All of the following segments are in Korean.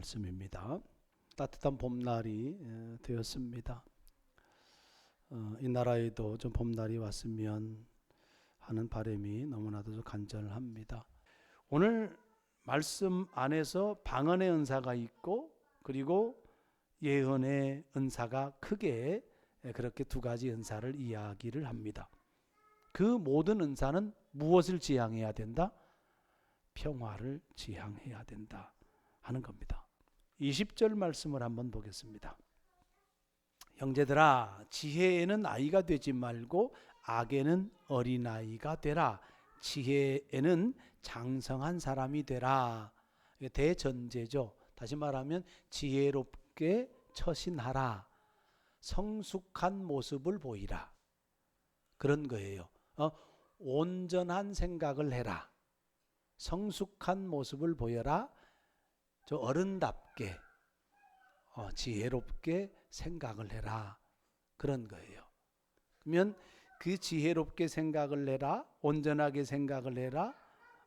말씀입니다. 따뜻한 봄날이 에, 되었습니다. 어, 이 나라에도 좀 봄날이 왔으면 하는 바람이 너무나도 좀 간절합니다. 오늘 말씀 안에서 방언의 은사가 있고 그리고 예언의 은사가 크게 그렇게 두 가지 은사를 이야기를 합니다. 그 모든 은사는 무엇을 지향해야 된다? 평화를 지향해야 된다 하는 겁니다. 20절 말씀을 한번 보겠습니다. 형제들아 지혜에는 아이가 되지 말고 악에는 어린아이가 되라. 지혜에는 장성한 사람이 되라. 대전제죠. 다시 말하면 지혜롭게 처신하라. 성숙한 모습을 보이라. 그런 거예요. 어, 온전한 생각을 해라. 성숙한 모습을 보여라. 저 어른답게 어, 지혜롭게 생각을 해라. 그런 거예요. 그러면 그 지혜롭게 생각을 해라, 온전하게 생각을 해라.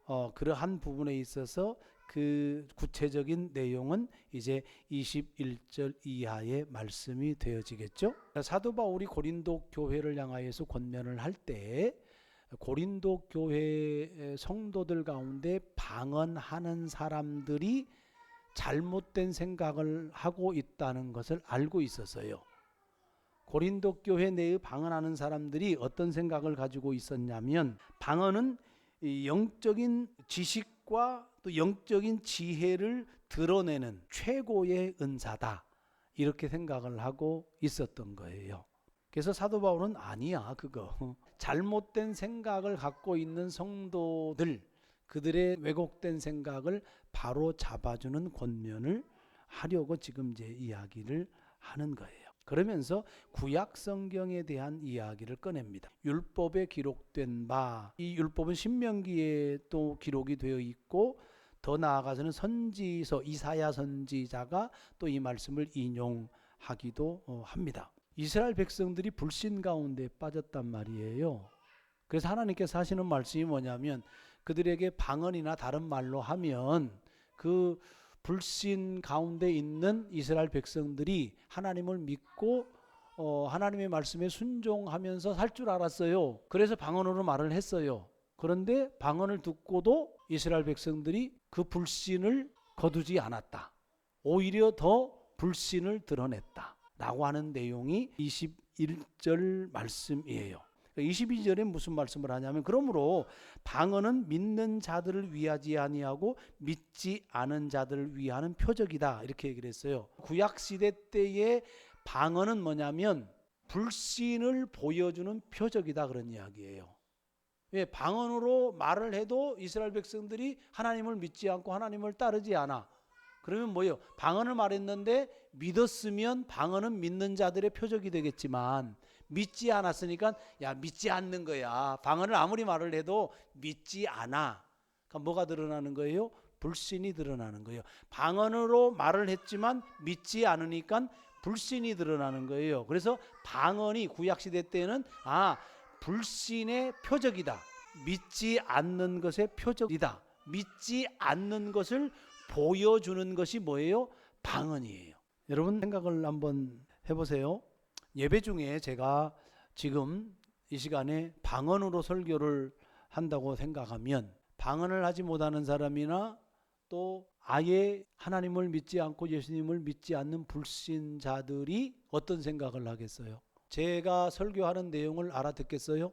어, 그러한 부분에 있어서 그 구체적인 내용은 이제 21절 이하의 말씀이 되어지겠죠. 사도 바울이 고린도 교회를 향하여서 권면을 할 때 고린도 교회 성도들 가운데 방언하는 사람들이 잘못된 생각을 하고 있다는 것을 알고 있었어요. 고린도 교회 내에 방언하는 사람들이 어떤 생각을 가지고 있었냐면 방언은 영적인 지식과 또 영적인 지혜를 드러내는 최고의 은사다. 이렇게 생각을 하고 있었던 거예요. 그래서 사도 바울은 아니야, 그거. 잘못된 생각을 갖고 있는 성도들, 그들의 왜곡된 생각을 바로 잡아주는 권면을 하려고 지금 이제 이야기를 하는 거예요. 그러면서 구약 성경에 대한 이야기를 꺼냅니다. 율법에 기록된 바, 이 율법은 신명기에 또 기록이 되어 있고 더 나아가서는 선지서 이사야 선지자가 또 이 말씀을 인용하기도 어, 합니다. 이스라엘 백성들이 불신 가운데 빠졌단 말이에요. 그래서 하나님께서 하시는 말씀이 뭐냐면 그들에게 방언이나 다른 말로 하면 그 불신 가운데 있는 이스라엘 백성들이 하나님을 믿고 어, 하나님의 말씀에 순종하면서 살 줄 알았어요. 그래서 방언으로 말을 했어요. 그런데 방언을 듣고도 이스라엘 백성들이 그 불신을 거두지 않았다. 오히려 더 불신을 드러냈다. 라고 하는 내용이 21절 말씀이에요. 22절에 무슨 말씀을 하냐면 그러므로 방언은 믿는 자들을 위하지 아니하고 믿지 않은 자들을 위하는 표적이다 이렇게 얘기를 했어요. 구약 시대 때의 방언은 뭐냐면 불신을 보여주는 표적이다 그런 이야기예요. 왜 방언으로 말을 해도 이스라엘 백성들이 하나님을 믿지 않고 하나님을 따르지 않아. 그러면 뭐예요? 방언을 말했는데 믿었으면 방언은 믿는 자들의 표적이 되겠지만 믿지 않았으니까 야 믿지 않는 거야. 방언을 아무리 말을 해도 믿지 않아. 그러니까 뭐가 드러나는 거예요? 불신이 드러나는 거예요. 방언으로 말을 했지만 믿지 않으니까 불신이 드러나는 거예요. 그래서 방언이 구약 시대 때는 아 불신의 표적이다. 믿지 않는 것의 표적이다. 믿지 않는 것을 보여주는 것이 뭐예요? 방언이에요. 여러분 생각을 한번 해보세요. 예배 중에 제가 지금 이 시간에 방언으로 설교를 한다고 생각하면 방언을 하지 못하는 사람이나 또 아예 하나님을 믿지 않고 예수님을 믿지 않는 불신자들이 어떤 생각을 하겠어요? 제가 설교하는 내용을 알아듣겠어요?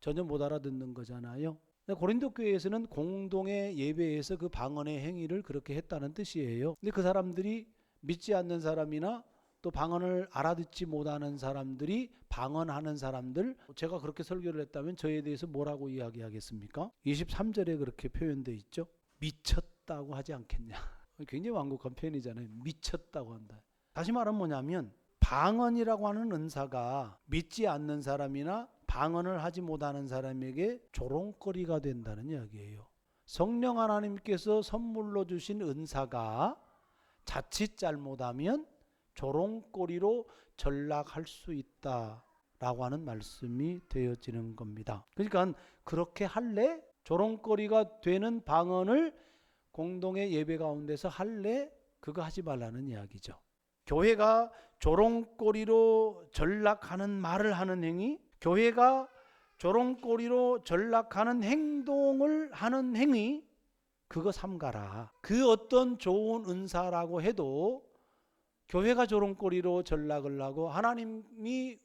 전혀 못 알아듣는 거잖아요. 고린도 교회에서는 공동의 예배에서 그 방언의 행위를 그렇게 했다는 뜻이에요. 근데 그 사람들이 믿지 않는 사람이나 또 방언을 알아듣지 못하는 사람들이 방언하는 사람들 제가 그렇게 설교를 했다면 저에 대해서 뭐라고 이야기하겠습니까? 23절에 그렇게 표현되어 있죠. 미쳤다고 하지 않겠냐. 굉장히 완곡한 표현이잖아요. 미쳤다고 한다. 다시 말하면 뭐냐면 방언이라고 하는 은사가 믿지 않는 사람이나 방언을 하지 못하는 사람에게 조롱거리가 된다는 이야기예요. 성령 하나님께서 선물로 주신 은사가 자칫 잘못하면 조롱거리로 전락할 수 있다 라고 하는 말씀이 되어지는 겁니다. 그러니까 그렇게 할래? 조롱거리가 되는 방언을 공동의 예배 가운데서 할래? 그거 하지 말라는 이야기죠. 교회가 조롱거리로 전락하는 말을 하는 행위, 교회가 조롱거리로 전락하는 행동을 하는 행위, 그거 삼가라. 그 어떤 좋은 은사라고 해도 교회가 조롱거리로 전락을 하고 하나님이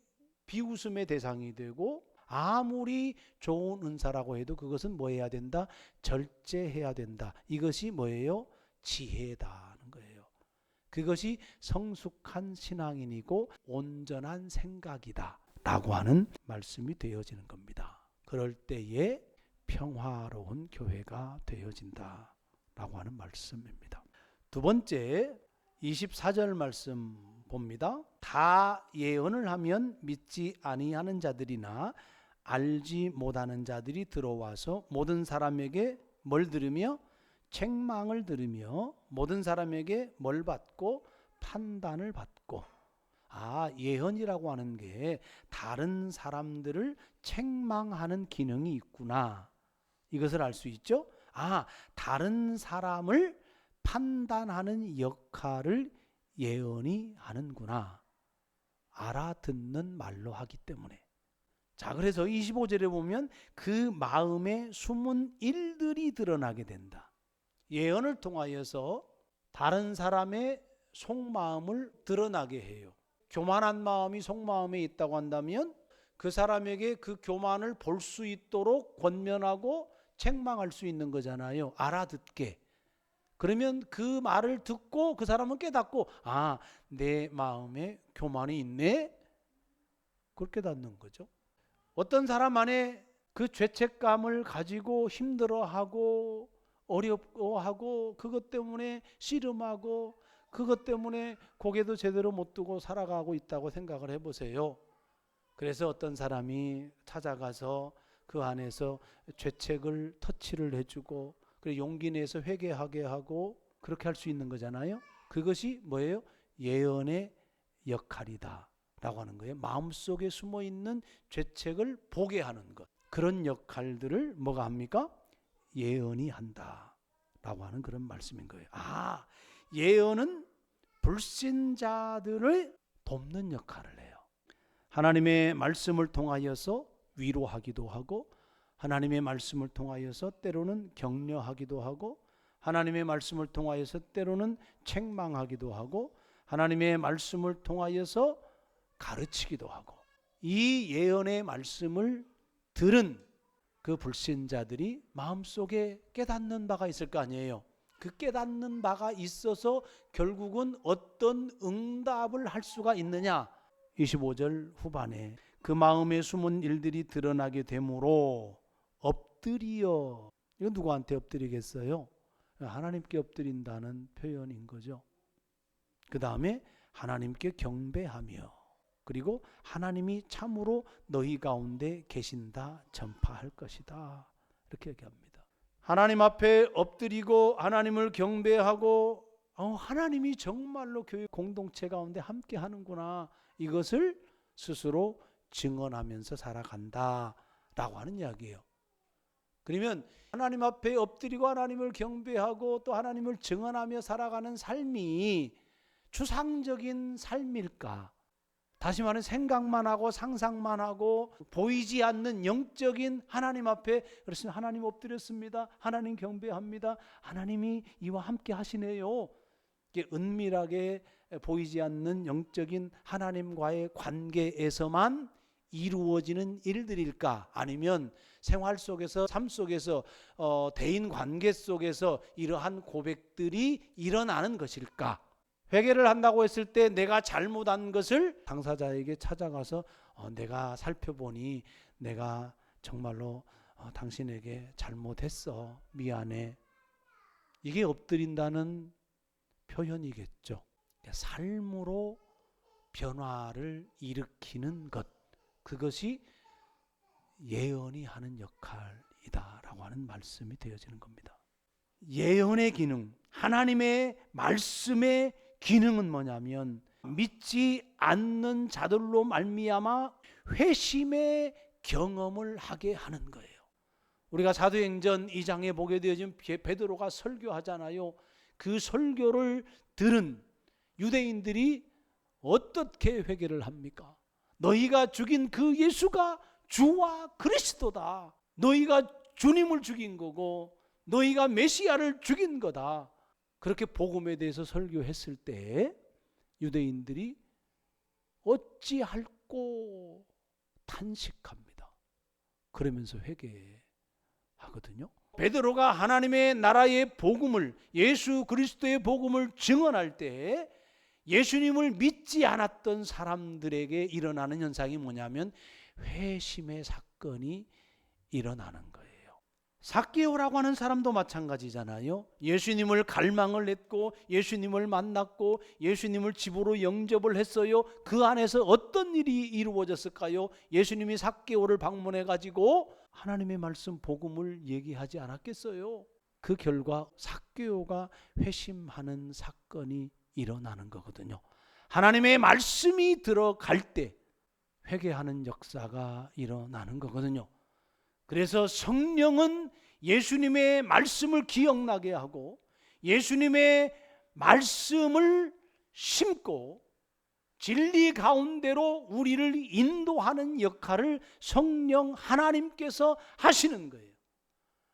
비웃음의 대상이 되고 아무리 좋은 은사라고 해도 그것은 뭐 해야 된다? 절제해야 된다. 이것이 뭐예요? 지혜다는 거예요. 그것이 성숙한 신앙인이고 온전한 생각이다. 라고 하는 말씀이 되어지는 겁니다. 그럴 때에 평화로운 교회가 되어진다. 라고 하는 말씀입니다. 두 번째, 24절 말씀 봅니다. 다 예언을 하면 믿지 아니하는 자들이나 알지 못하는 자들이 들어와서 모든 사람에게 뭘 들으며 책망을 들으며 모든 사람에게 뭘 받고 판단을 받고 아 예언이라고 하는 게 다른 사람들을 책망하는 기능이 있구나 이것을 알 수 있죠. 아 다른 사람을 판단하는 역할을 예언이 하는구나 알아듣는 말로 하기 때문에 자 그래서 25절에 보면 그 마음에 숨은 일들이 드러나게 된다. 예언을 통하여서 다른 사람의 속마음을 드러나게 해요. 교만한 마음이 속마음에 있다고 한다면 그 사람에게 그 교만을 볼 수 있도록 권면하고 책망할 수 있는 거잖아요. 알아듣게. 그러면 그 말을 듣고 그 사람은 깨닫고 아, 내 마음에 교만이 있네. 그걸 깨닫는 거죠. 어떤 사람 안에 그 죄책감을 가지고 힘들어하고 어렵고하고 그것 때문에 씨름하고 그것 때문에 고개도 제대로 못 두고 살아가고 있다고 생각을 해보세요. 그래서 어떤 사람이 찾아가서 그 안에서 죄책을 터치를 해주고 그리고 용기 내서 회개하게 하고 그렇게 할 수 있는 거잖아요. 그것이 뭐예요? 예언의 역할이다. 라고 하는 거예요. 마음속에 숨어 있는 죄책을 보게 하는 것. 그런 역할들을 뭐가 합니까? 예언이 한다. 라고 하는 그런 말씀인 거예요. 아, 예언은 불신자들을 돕는 역할을 해요. 하나님의 말씀을 통하여서 위로하기도 하고 하나님의 말씀을 통하여서 때로는 격려하기도 하고 하나님의 말씀을 통하여서 때로는 책망하기도 하고 하나님의 말씀을 통하여서 가르치기도 하고 이 예언의 말씀을 들은 그 불신자들이 마음속에 깨닫는 바가 있을 거 아니에요. 그 깨닫는 바가 있어서 결국은 어떤 응답을 할 수가 있느냐? 25절 후반에 그 마음에 숨은 일들이 드러나게 되므로 엎드리어 이거 누구한테 엎드리겠어요? 하나님께 엎드린다는 표현인 거죠. 그 다음에 하나님께 경배하며 그리고 하나님이 참으로 너희 가운데 계신다 전파할 것이다 이렇게 얘기합니다. 하나님 앞에 엎드리고 하나님을 경배하고 어, 하나님이 정말로 교회 공동체 가운데 함께 하는구나 이것을 스스로 증언하면서 살아간다 라고 하는 이야기예요. 그러면 하나님 앞에 엎드리고 하나님을 경배하고 또 하나님을 증언하며 살아가는 삶이 추상적인 삶일까? 다시 말해 생각만 하고 상상만 하고 보이지 않는 영적인 하나님 앞에 그렇습니다. 하나님 엎드렸습니다. 하나님 경배합니다. 하나님이 이와 함께 하시네요. 이게 은밀하게 보이지 않는 영적인 하나님과의 관계에서만 이루어지는 일들일까? 아니면 생활 속에서 삶 속에서 어, 대인 관계 속에서 이러한 고백들이 일어나는 것일까? 회개를 한다고 했을 때 내가 잘못한 것을 당사자에게 찾아가서 어, 내가 살펴보니 내가 정말로 어, 당신에게 잘못했어 미안해 이게 엎드린다는 표현이겠죠. 그러니까 삶으로 변화를 일으키는 것 그것이 예언이 하는 역할이다라고 하는 말씀이 되어지는 겁니다. 예언의 기능, 하나님의 말씀의 기능은 뭐냐면 믿지 않는 자들로 말미암아 회심의 경험을 하게 하는 거예요. 우리가 사도행전 2장에 보게 되어진 베드로가 설교하잖아요. 그 설교를 들은 유대인들이 어떻게 회개를 합니까? 너희가 죽인 그 예수가 주와 그리스도다. 너희가 주님을 죽인 거고 너희가 메시아를 죽인 거다. 그렇게 복음에 대해서 설교했을 때 유대인들이 어찌할꼬 탄식합니다. 그러면서 회개하거든요. 베드로가 하나님의 나라의 복음을 예수 그리스도의 복음을 증언할 때 예수님을 믿지 않았던 사람들에게 일어나는 현상이 뭐냐면 회심의 사건이 일어나는 거예요. 사개오라고 하는 사람도 마찬가지잖아요. 예수님을 갈망을 했고 예수님을 만났고 예수님을 집으로 영접을 했어요. 그 안에서 어떤 일이 이루어졌을까요? 예수님이 사개오를 방문해 가지고 하나님의 말씀 복음을 얘기하지 않았겠어요? 그 결과 사개오가 회심하는 사건이 일어나는 거거든요. 하나님의 말씀이 들어갈 때 회개하는 역사가 일어나는 거거든요. 그래서 성령은 예수님의 말씀을 기억나게 하고 예수님의 말씀을 심고 진리 가운데로 우리를 인도하는 역할을 성령 하나님께서 하시는 거예요.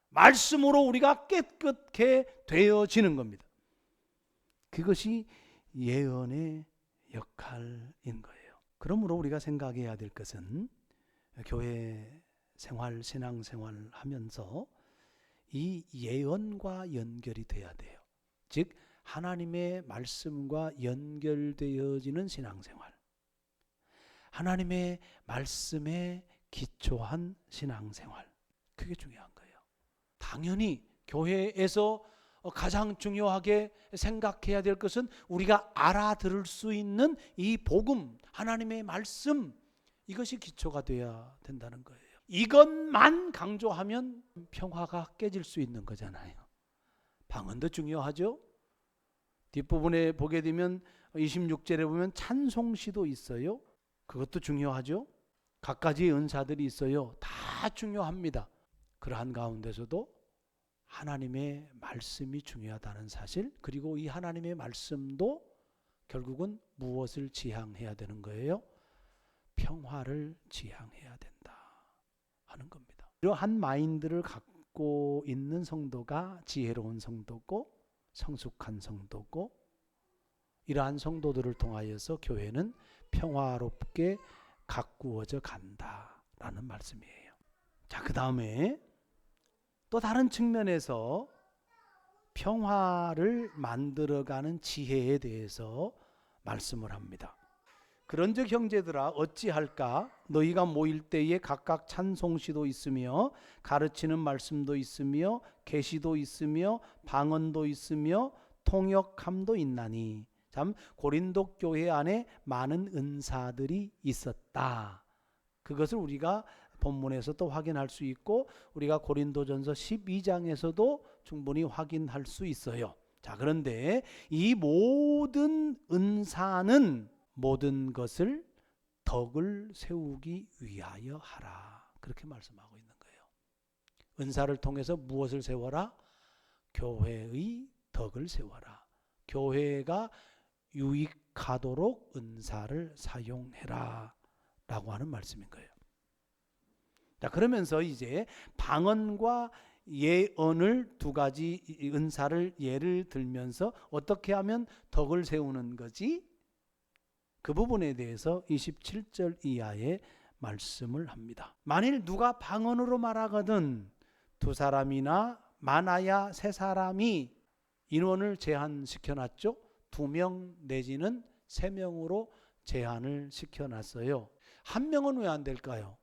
말씀으로 우리가 깨끗게 되어지는 겁니다. 그것이 예언의 역할인 거예요. 그러므로 우리가 생각해야 될 것은 교회 생활, 신앙 생활을 하면서 이 예언과 연결이 돼야 돼요. 즉, 하나님의 말씀과 연결되어지는 신앙생활. 하나님의 말씀에 기초한 신앙생활. 그게 중요한 거예요. 당연히 교회에서 가장 중요하게 생각해야 될 것은 우리가 알아들을 수 있는 이 복음, 하나님의 말씀, 이것이 기초가 되어야 된다는 거예요. 이것만 강조하면 평화가 깨질 수 있는 거잖아요. 방언도 중요하죠. 뒷부분에 보게 되면 26절에 보면 찬송시도 있어요. 그것도 중요하죠. 각가지 은사들이 있어요. 다 중요합니다. 그러한 가운데서도 하나님의 말씀이 중요하다는 사실, 그리고 이 하나님의 말씀도 결국은 무엇을 지향해야 되는 거예요? 평화를 지향해야 된다. 하는 겁니다. 이러한 마인드를 갖고 있는 성도가 지혜로운 성도고 성숙한 성도고 이러한 성도들을 통하여서 교회는 평화롭게 가꾸어져 간다라는 말씀이에요. 자, 그 다음에 또 다른 측면에서 평화를 만들어가는 지혜에 대해서 말씀을 합니다. 그런즉 형제들아 어찌할까 너희가 모일 때에 각각 찬송시도 있으며 가르치는 말씀도 있으며 계시도 있으며 방언도 있으며 통역함도 있나니 참 고린도 교회 안에 많은 은사들이 있었다. 그것을 우리가 본문에서 또 확인할 수 있고 우리가 고린도전서 12장에서도 충분히 확인할 수 있어요. 자, 그런데 이 모든 은사는 모든 것을 덕을 세우기 위하여 하라. 그렇게 말씀하고 있는 거예요. 은사를 통해서 무엇을 세워라? 교회의 덕을 세워라. 교회가 유익하도록 은사를 사용해라. 라고 하는 말씀인 거예요. 자, 그러면서 이제 방언과 예언을 두 가지 은사를 예를 들면서 어떻게 하면 덕을 세우는 거지? 그 부분에 대해서 27절 이하의 말씀을 합니다. 만일 누가 방언으로 말하거든 두 사람이나 많아야 세 사람이 인원을 제한시켜 놨죠. 두 명 내지는 세 명으로 제한을 시켜 놨어요. 한 명은 왜 안 될까요?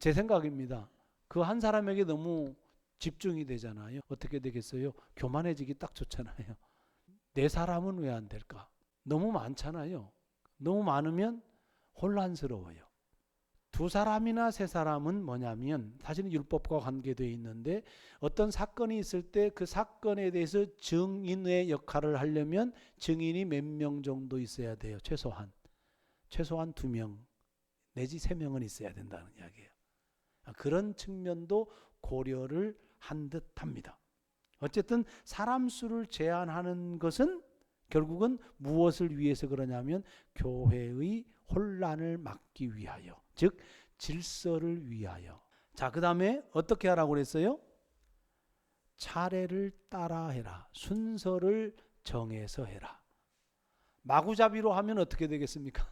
제 생각입니다. 그 한 사람에게 너무 집중이 되잖아요. 어떻게 되겠어요? 교만해지기 딱 좋잖아요. 네 사람은 왜 안 될까? 너무 많잖아요. 너무 많으면 혼란스러워요. 두 사람이나 세 사람은 뭐냐면 사실은 율법과 관계되어 있는데 어떤 사건이 있을 때 그 사건에 대해서 증인의 역할을 하려면 증인이 몇 명 정도 있어야 돼요. 최소한. 최소한 두 명 내지 세 명은 있어야 된다는 이야기예요. 아, 그런 측면도 고려를 한 듯합니다. 어쨌든 사람 수를 제한하는 것은 결국은 무엇을 위해서 그러냐면 교회의 혼란을 막기 위하여, 즉 질서를 위하여. 자, 그 다음에 어떻게 하라고 그랬어요? 차례를 따라 해라. 순서를 정해서 해라. 마구잡이로 하면 어떻게 되겠습니까?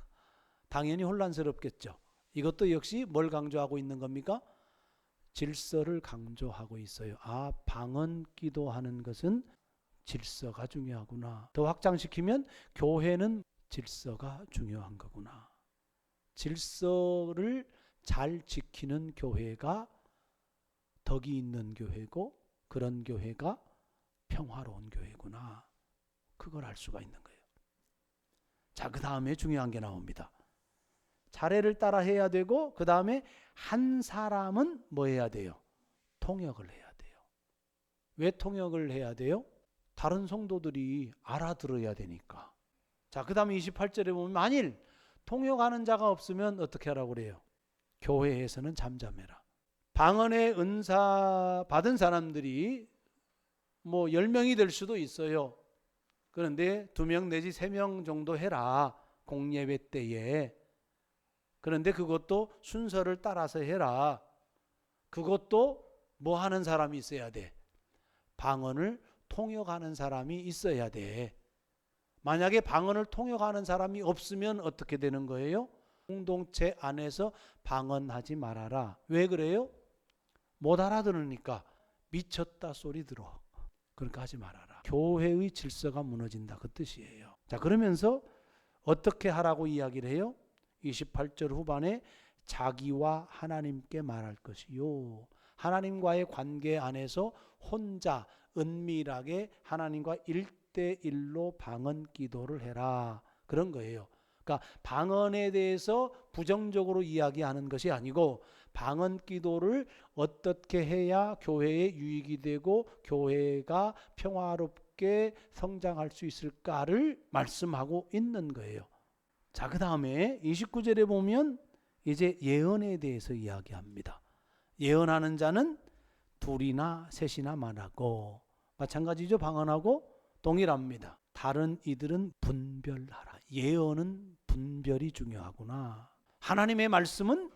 당연히 혼란스럽겠죠. 이것도 역시 뭘 강조하고 있는 겁니까? 질서를 강조하고 있어요. 아, 방언 기도하는 것은 질서가 중요하구나. 더 확장시키면 교회는 질서가 중요한 거구나. 질서를 잘 지키는 교회가 덕이 있는 교회고 그런 교회가 평화로운 교회구나. 그걸 알 수가 있는 거예요. 자, 그 다음에 중요한 게 나옵니다. 차례를 따라 해야 되고 그 다음에 한 사람은 뭐 해야 돼요? 통역을 해야 돼요. 왜 통역을 해야 돼요? 다른 성도들이 알아들어야 되니까. 자, 그 다음에 28절에 보면 만일 통역하는 자가 없으면 어떻게 하라고 그래요? 교회에서는 잠잠해라. 방언의 은사 받은 사람들이 뭐 10명이 될 수도 있어요. 그런데 두명 내지 세명 정도 해라. 공예배 때에. 그런데 그것도 순서를 따라서 해라. 그것도 뭐 하는 사람이 있어야 돼? 방언을 통역하는 사람이 있어야 돼. 만약에 방언을 통역하는 사람이 없으면 어떻게 되는 거예요? 공동체 안에서 방언하지 말아라. 왜 그래요? 못 알아들으니까 미쳤다 소리 들어. 그러니까 하지 말아라. 교회의 질서가 무너진다 그 뜻이에요. 자, 그러면서 어떻게 하라고 이야기를 해요? 28절 후반에 자기와 하나님께 말할 것이요. 하나님과의 관계 안에서 혼자 은밀하게 하나님과 일대일로 방언 기도를 해라. 그런 거예요. 그러니까 방언에 대해서 부정적으로 이야기하는 것이 아니고 방언 기도를 어떻게 해야 교회에 유익이 되고 교회가 평화롭게 성장할 수 있을까를 말씀하고 있는 거예요. 자, 그 다음에 29절에 보면 이제 예언에 대해서 이야기합니다. 예언하는 자는 둘이나 셋이나 말하고 마찬가지죠. 방언하고 동일합니다. 다른 이들은 분별하라. 예언은 분별이 중요하구나. 하나님의 말씀은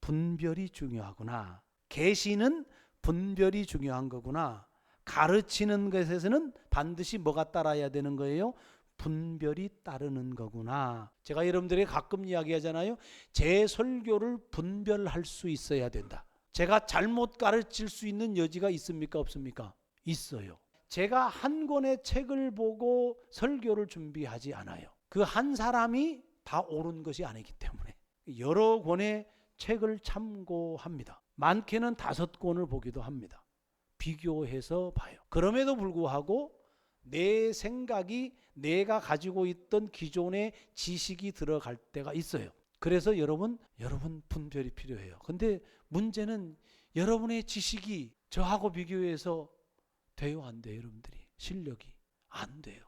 분별이 중요하구나. 계시는 분별이 중요한 거구나. 가르치는 것에서는 반드시 뭐가 따라야 되는 거예요? 분별이 따르는 거구나. 제가 여러분들에게 가끔 이야기하잖아요. 제 설교를 분별할 수 있어야 된다. 제가 잘못 가르칠 수 있는 여지가 있습니까? 없습니까? 있어요. 제가 한 권의 책을 보고 설교를 준비하지 않아요. 그 한 사람이 다 옳은 것이 아니기 때문에 여러 권의 책을 참고합니다. 많게는 다섯 권을 보기도 합니다. 비교해서 봐요. 그럼에도 불구하고 내 생각이 내가 가지고 있던 기존의 지식이 들어갈 때가 있어요. 그래서 여러분, 여러분 분별이 필요해요. 근데 문제는 여러분의 지식이 저하고 비교해서 돼요, 안 돼요, 여러분들이? 실력이 안 돼요.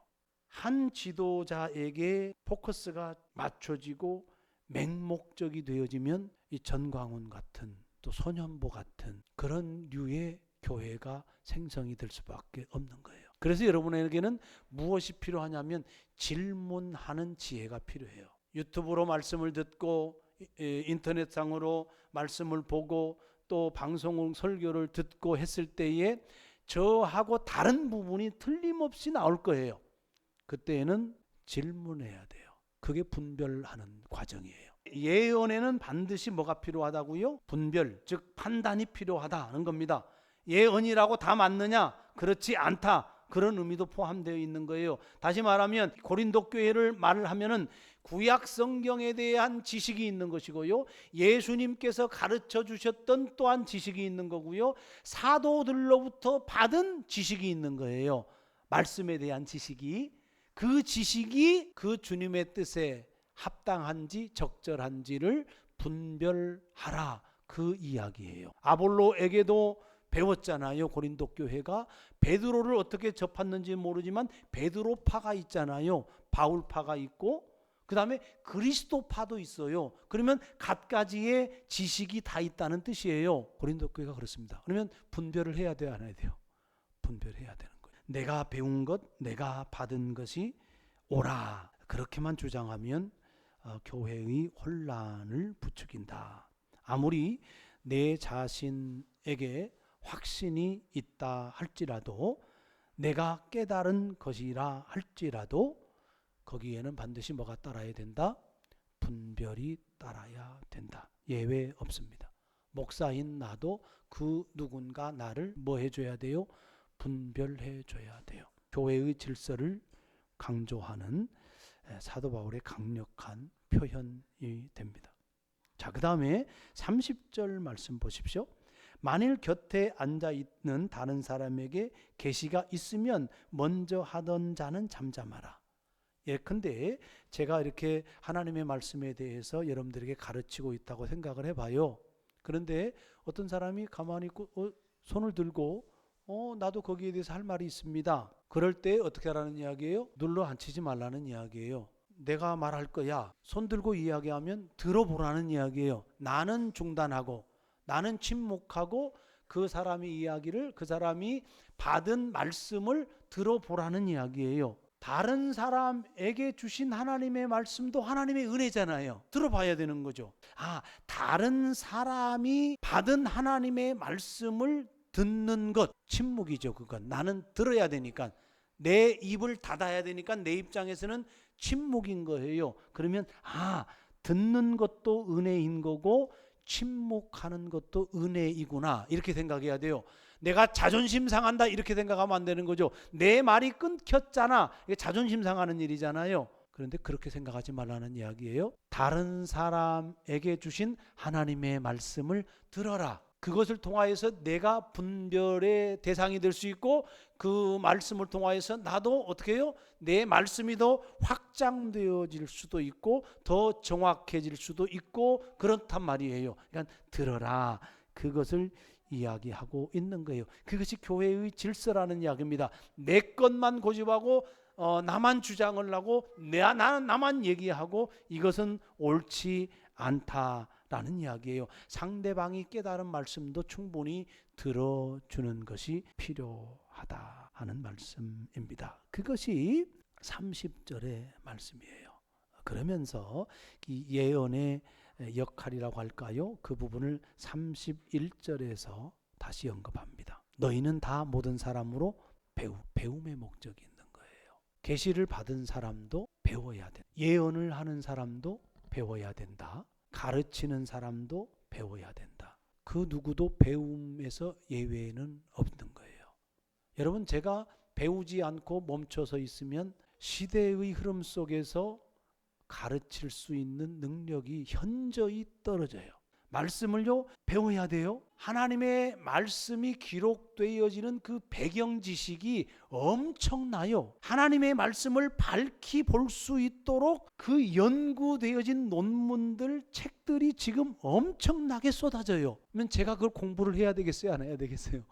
한 지도자에게 포커스가 맞춰지고 맹목적이 되어지면 이 전광훈 같은 또 소년보 같은 그런 류의 교회가 생성이 될 수밖에 없는 거예요. 그래서 여러분에게는 무엇이 필요하냐면 질문하는 지혜가 필요해요. 유튜브로 말씀을 듣고 인터넷상으로 말씀을 보고 또 방송 설교를 듣고 했을 때에 저하고 다른 부분이 틀림없이 나올 거예요. 그때에는 질문해야 돼요. 그게 분별하는 과정이에요. 예언에는 반드시 뭐가 필요하다고요? 분별, 즉 판단이 필요하다는 겁니다. 예언이라고 다 맞느냐? 그렇지 않다. 그런 의미도 포함되어 있는 거예요. 다시 말하면 고린도 교회를 말을 하면은 구약 성경에 대한 지식이 있는 것이고요. 예수님께서 가르쳐 주셨던 또한 지식이 있는 거고요. 사도들로부터 받은 지식이 있는 거예요. 말씀에 대한 지식이 그 지식이 그 주님의 뜻에 합당한지 적절한지를 분별하라 그 이야기예요. 아볼로에게도 배웠잖아요. 고린도 교회가 베드로를 어떻게 접했는지 모르지만 베드로파가 있잖아요. 바울파가 있고 그다음에 그리스도파도 있어요. 그러면 갖가지의 지식이 다 있다는 뜻이에요. 고린도 교회가 그렇습니다. 그러면 분별을 해야 돼요, 안 해야 돼요? 분별해야 되는 거예요. 내가 배운 것, 내가 받은 것이 오라. 그렇게만 주장하면 어, 교회의 혼란을 부추긴다. 아무리 내 자신에게 확신이 있다 할지라도 내가 깨달은 것이라 할지라도 거기에는 반드시 뭐가 따라야 된다? 분별이 따라야 된다. 예외 없습니다. 목사인 나도 그 누군가 나를 뭐 해줘야 돼요? 분별해 줘야 돼요. 교회의 질서를 강조하는 에, 사도 바울의 강력한 표현이 됩니다. 자, 그 다음에 30절 말씀 보십시오. 만일 곁에 앉아 있는 다른 사람에게 계시가 있으면 먼저 하던 자는 잠잠하라. 예, 근데 제가 이렇게 하나님의 말씀에 대해서 여러분들에게 가르치고 있다고 생각을 해봐요. 그런데 어떤 사람이 가만히 있고 어, 손을 들고 어, 나도 거기에 대해서 할 말이 있습니다. 그럴 때 어떻게 하라는 이야기예요? 눌러 앉히지 말라는 이야기예요. 내가 말할 거야. 손 들고 이야기하면 들어보라는 이야기예요. 나는 중단하고 나는 침묵하고 그 사람의 이야기를 그 사람이 받은 말씀을 들어보라는 이야기예요. 다른 사람에게 주신 하나님의 말씀도 하나님의 은혜잖아요. 들어봐야 되는 거죠. 아, 다른 사람이 받은 하나님의 말씀을 듣는 것 침묵이죠. 그건 나는 들어야 되니까 내 입을 닫아야 되니까 내 입장에서는 침묵인 거예요. 그러면 아, 듣는 것도 은혜인 거고 침묵하는 것도 은혜이구나. 이렇게 생각해야 돼요. 내가 자존심 상한다 이렇게 생각하면 안 되는 거죠. 내 말이 끊겼잖아. 이게 자존심 상하는 일이잖아요. 그런데 그렇게 생각하지 말라는 이야기예요. 다른 사람에게 주신 하나님의 말씀을 들어라. 그것을 통하여서 내가 분별의 대상이 될 수 있고 그 말씀을 통하여서 나도 어떻게 해요? 내 말씀이 더 확장되어질 수도 있고 더 정확해질 수도 있고 그렇단 말이에요. 그러니까 들어라. 그것을 이야기하고 있는 거예요. 그것이 교회의 질서라는 이야기입니다. 내 것만 고집하고 어, 나만 주장을 하고 내 나는 나만 얘기하고 이것은 옳지 않다 라는 이야기예요. 상대방이 깨달은 말씀도 충분히 들어주는 것이 필요하다 하는 말씀입니다. 그것이 30절의 말씀이에요. 그러면서 이 예언의 역할이라고 할까요? 그 부분을 31절에서 다시 언급합니다. 너희는 다 모든 사람으로 배우, 배움의 목적이 있는 거예요. 계시를 받은 사람도 배워야 돼. 예언을 하는 사람도 배워야 된다. 가르치는 사람도 배워야 된다. 그 누구도 배움에서 예외는 없는 거예요. 여러분 제가 배우지 않고 멈춰서 있으면 시대의 흐름 속에서 가르칠 수 있는 능력이 현저히 떨어져요. 말씀을요 배워야 돼요. 하나님의 말씀이 기록되어지는 그 배경 지식이 엄청나요. 하나님의 말씀을 밝히 볼 수 있도록 그 연구되어진 논문들, 책들이 지금 엄청나게 쏟아져요. 그러면 제가 그걸 공부를 해야 되겠어요, 안 해야 되겠어요?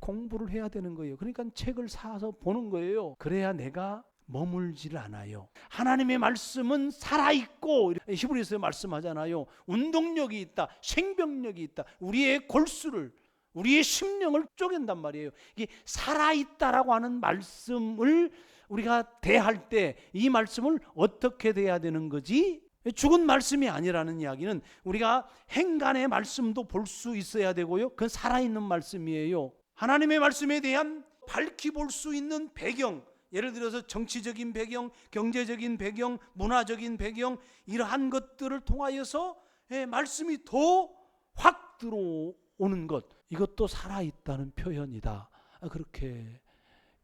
공부를 해야 되는 거예요. 그러니까 책을 사서 보는 거예요. 그래야 내가 머물지를 않아요. 하나님의 말씀은 살아있고 히브리서에 말씀하잖아요. 운동력이 있다. 생명력이 있다. 우리의 골수를 우리의 심령을 쪼갠단 말이에요. 이게 살아있다라고 하는 말씀을 우리가 대할 때 이 말씀을 어떻게 대해야 되는 거지? 죽은 말씀이 아니라는 이야기는 우리가 행간의 말씀도 볼 수 있어야 되고요. 그건 살아있는 말씀이에요. 하나님의 말씀에 대한 밝히 볼 수 있는 배경, 예를 들어서 정치적인 배경, 경제적인 배경, 문화적인 배경 이러한 것들을 통하여서 예, 말씀이 더 확 들어오는 것 이것도 살아 있다는 표현이다. 아, 그렇게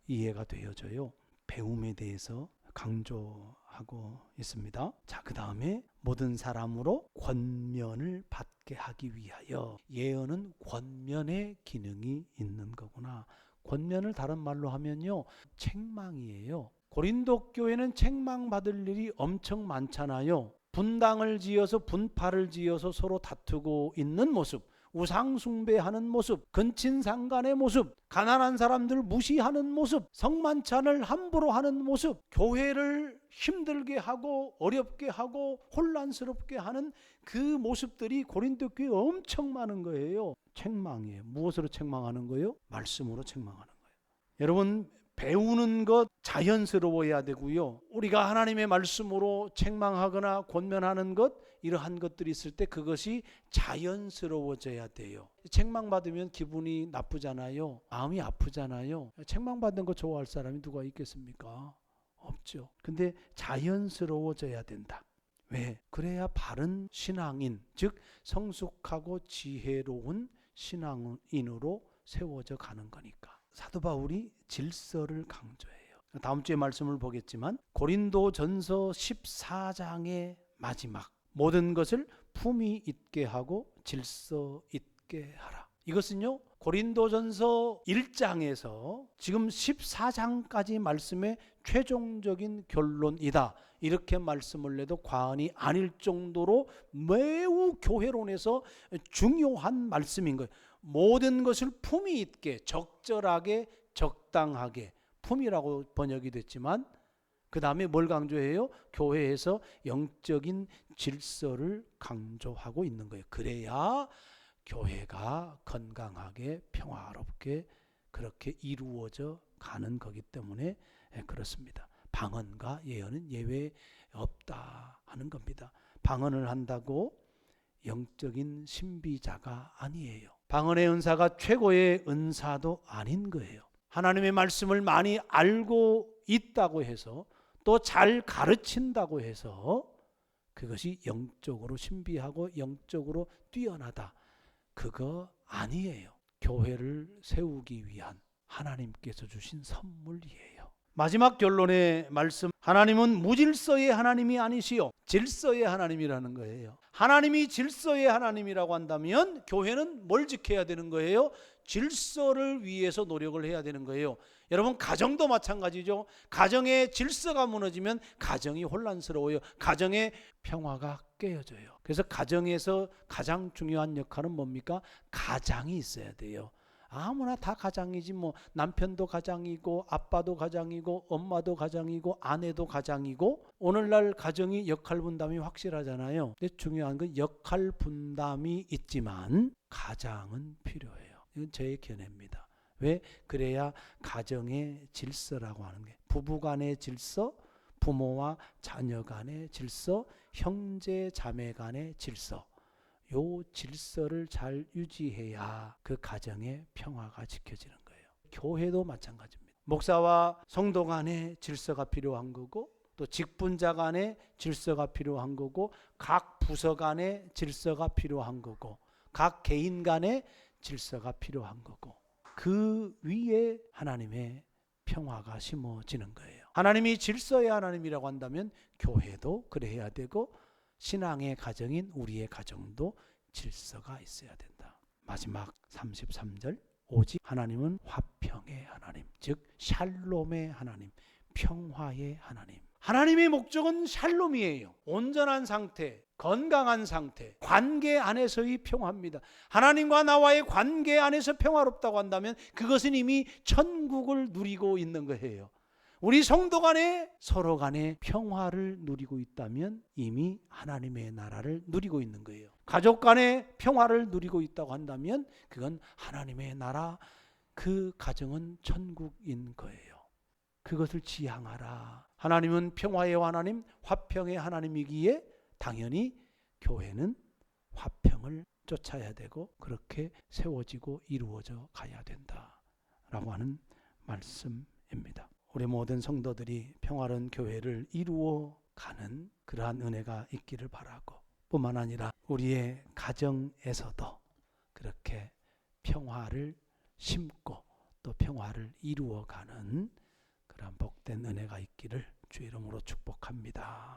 이해가 되어져요. 배움에 대해서 강조하고 있습니다. 자, 그 다음에 모든 사람으로 권면을 받게 하기 위하여 예언은 권면의 기능이 있는 거구나. 권면을 다른 말로 하면요. 책망이에요. 고린도 교회는 책망받을 일이 엄청 많잖아요. 분당을 지어서 분파를 지어서 서로 다투고 있는 모습, 우상 숭배하는 모습, 근친상간의 모습, 가난한 사람들 무시하는 모습, 성만찬을 함부로 하는 모습, 교회를 힘들게 하고 어렵게 하고 혼란스럽게 하는 그 모습들이 고린도 교회에 엄청 많은 거예요. 책망이에요. 무엇으로 책망하는 거예요? 말씀으로 책망하는 거예요. 여러분 배우는 것 자연스러워야 되고요. 우리가 하나님의 말씀으로 책망하거나 권면하는 것 이러한 것들이 있을 때 그것이 자연스러워져야 돼요. 책망받으면 기분이 나쁘잖아요. 마음이 아프잖아요. 책망받는 거 좋아할 사람이 누가 있겠습니까? 없죠. 근데 자연스러워져야 된다. 왜? 그래야 바른 신앙인, 즉 성숙하고 지혜로운 신앙인으로 세워져 가는 거니까. 사도 바울이 질서를 강조해요. 다음 주에 말씀을 보겠지만 고린도 전서 14장의 마지막 모든 것을 품위 있게 하고 질서 있게 하라. 이것은요. 고린도전서 1장에서 지금 14장까지 말씀의 최종적인 결론이다. 이렇게 말씀을 내도 과언이 아닐 정도로 매우 교회론에서 중요한 말씀인 거예요. 모든 것을 품위 있게 적절하게 적당하게 품이라고 번역이 됐지만 그 다음에 뭘 강조해요? 교회에서 영적인 질서를 강조하고 있는 거예요. 그래야 교회가 건강하게 평화롭게 그렇게 이루어져 가는 거기 때문에 예, 그렇습니다. 방언과 예언은 예외 없다 하는 겁니다. 방언을 한다고 영적인 신비자가 아니에요. 방언의 은사가 최고의 은사도 아닌 거예요. 하나님의 말씀을 많이 알고 있다고 해서 또 잘 가르친다고 해서 그것이 영적으로 신비하고 영적으로 뛰어나다. 그거 아니에요. 교회를 세우기 위한 하나님께서 주신 선물이에요. 마지막 결론의 말씀 하나님은 무질서의 하나님이 아니시요 질서의 하나님이라는 거예요. 하나님이 질서의 하나님이라고 한다면 교회는 뭘 지켜야 되는 거예요? 질서를 위해서 노력을 해야 되는 거예요. 여러분 가정도 마찬가지죠. 가정의 질서가 무너지면 가정이 혼란스러워요. 가정의 평화가 깨어져요. 그래서 가정에서 가장 중요한 역할은 뭡니까? 가장이 있어야 돼요. 아무나 다 가장이지 뭐 남편도 가장이고 아빠도 가장이고 엄마도 가장이고 아내도 가장이고 오늘날 가정이 역할 분담이 확실하잖아요. 근데 중요한 건 역할 분담이 있지만 가장은 필요해요. 이건 제 견해입니다. 왜? 그래야 가정의 질서라고 하는 게 부부 간의 질서, 부모와 자녀 간의 질서, 형제 자매 간의 질서. 요 질서를 잘 유지해야 그 가정의 평화가 지켜지는 거예요. 교회도 마찬가지입니다. 목사와 성도 간의 질서가 필요한 거고 또 직분자 간의 질서가 필요한 거고 각 부서 간의 질서가 필요한 거고 각 개인 간의 질서가 필요한 거고 그 위에 하나님의 평화가 심어지는 거예요. 하나님이 질서의 하나님이라고 한다면 교회도 그래야 되고 신앙의 가정인 우리의 가정도 질서가 있어야 된다. 마지막 33절 오직 하나님은 화평의 하나님, 즉 샬롬의 하나님, 평화의 하나님. 하나님의 목적은 샬롬이에요. 온전한 상태, 건강한 상태, 관계 안에서의 평화입니다. 하나님과 나와의 관계 안에서 평화롭다고 한다면 그것은 이미 천국을 누리고 있는 거예요. 우리 성도 간에 서로 간에 평화를 누리고 있다면 이미 하나님의 나라를 누리고 있는 거예요. 가족 간에 평화를 누리고 있다고 한다면 그건 하나님의 나라 그 가정은 천국인 거예요. 그것을 지향하라. 하나님은 평화의 하나님, 화평의 하나님이기에 당연히 교회는 화평을 쫓아야 되고 그렇게 세워지고 이루어져 가야 된다라고 하는 말씀입니다. 우리 모든 성도들이 평화로운 교회를 이루어 가는 그러한 은혜가 있기를 바라고 뿐만 아니라 우리의 가정에서도 그렇게 평화를 심고 또 평화를 이루어 가는 그러한 복된 은혜가 있기를 주 이름으로 축복합니다.